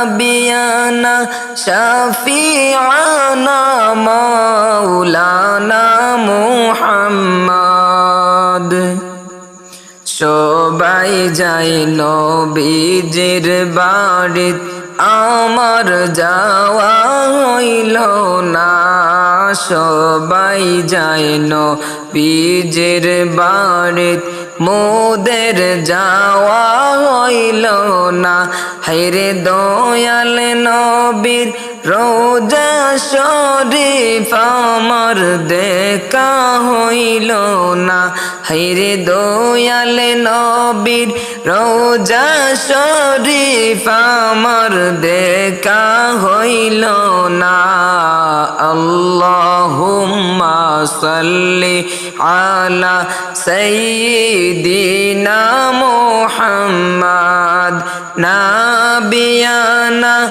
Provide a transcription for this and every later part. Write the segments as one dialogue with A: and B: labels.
A: নবিয়ান শফিয়ানা মৌলানা মুহাম্মদ সবাই যাই নবীজির বাড়িত আমার যাওয়া হইল না। সবাই যাই নবীজির বাড়িত মোদের যাওয়া হইল না। হাইরে দয়াল নবীর রোজা শরীফ আমার দেখা হইল না। হাইরে দয়াল নবীর রোজা শরীফ আমার দেখা হইল না। আল্লাহুম্মা সাল্লি আলা সাইয়্যিদিনা মুহাম্মদ, নাবিয়ানা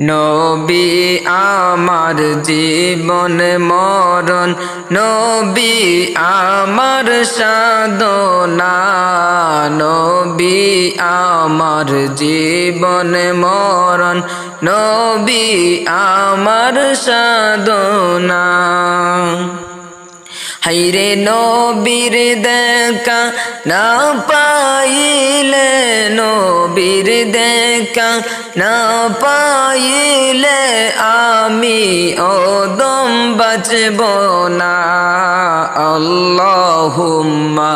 A: নবী আমার জীবন মরণ নবী আমার সাধনা নবী আমার জীবন মরণ নবী আমার সাধনা। হাইরে নবীর দেখা না পাইলে নবীর দেখা না পাইলে আমি ওদম বাঁচব না। আল্লাহুম্মা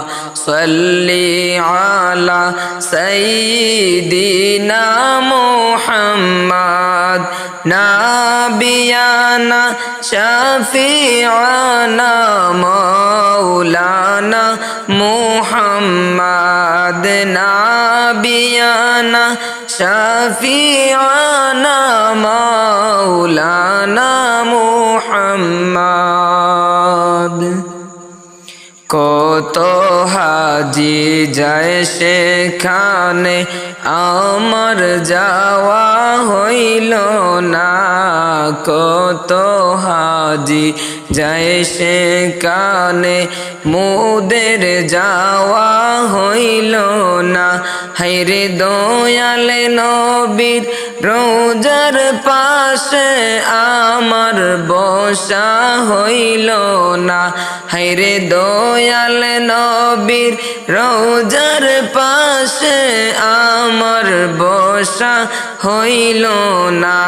A: সাল্লি আলা সাইয়্যিদিনা মুহাম্মদ। নাবিয়ানা শাফিআনা মাওলানা মুহাম্মদ নাবিয়ানা শাফিআনা মাওলানা মুহাম্মদ। কত হাজি যায় সেখানে আমার যাওয়া হইল না। কত হাজি যায় সেখানে মোদের যাওয়া হইল না। হাইরে দয়াল নবীর রোজার পাশে আমার বসা হইল না। হাইরে দয়াল নবীর রোজার পাশে আমার বসা হইল না।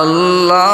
A: আল্লাহুম্মা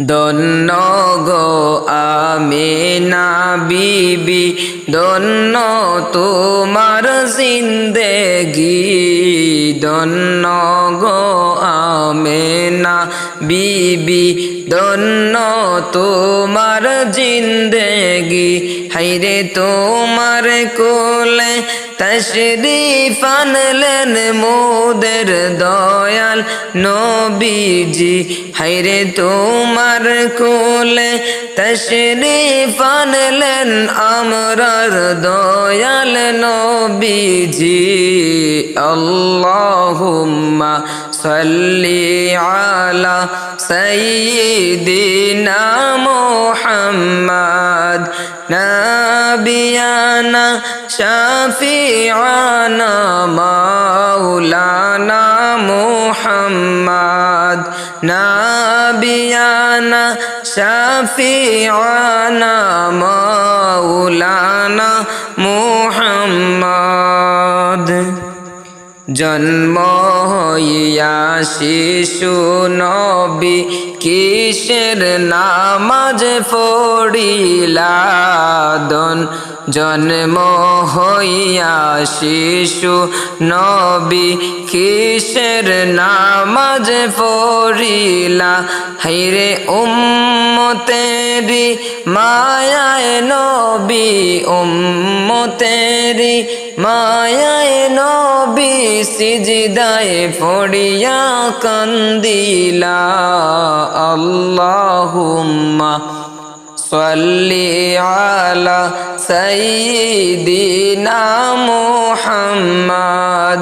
A: দন্ন গো আমিনা বিবি দন্ন তোমার জিন্দেগি। দন্ন গো আমিনা বিবি দন্ন তোমার জিন্দেগি। হাইরে তোমার কোলে তশরিফ আনলেন মোদের দয়াল নবীজি। হাইরে তোমার কোলে তশরিফ আনলেন আমরার দয়াল নবীজি। আল্লাহুম্মা সাল্লি আলা সাইয়্যিদিনা মুহাম্মদ। নবিয়ানা শফিয়ানা মাওলানা মুহাম্মদ নবিয়ানা শফিয়ানা মাওলানা মুহাম্মদ জন্ম হইয়া শিশু নবী কিসের নামাজ পড়িলাদন জন্ম হইয়া শিশু নবী কিসের নামাজ পড়িলা হাইরে উম্মতেরি মায়ায় নবী উম্মতেরি মায়ায় নবী সিজদায় পড়িয়া কান্দিলা আল্লাহুম্মা صلي على سيدنا محمد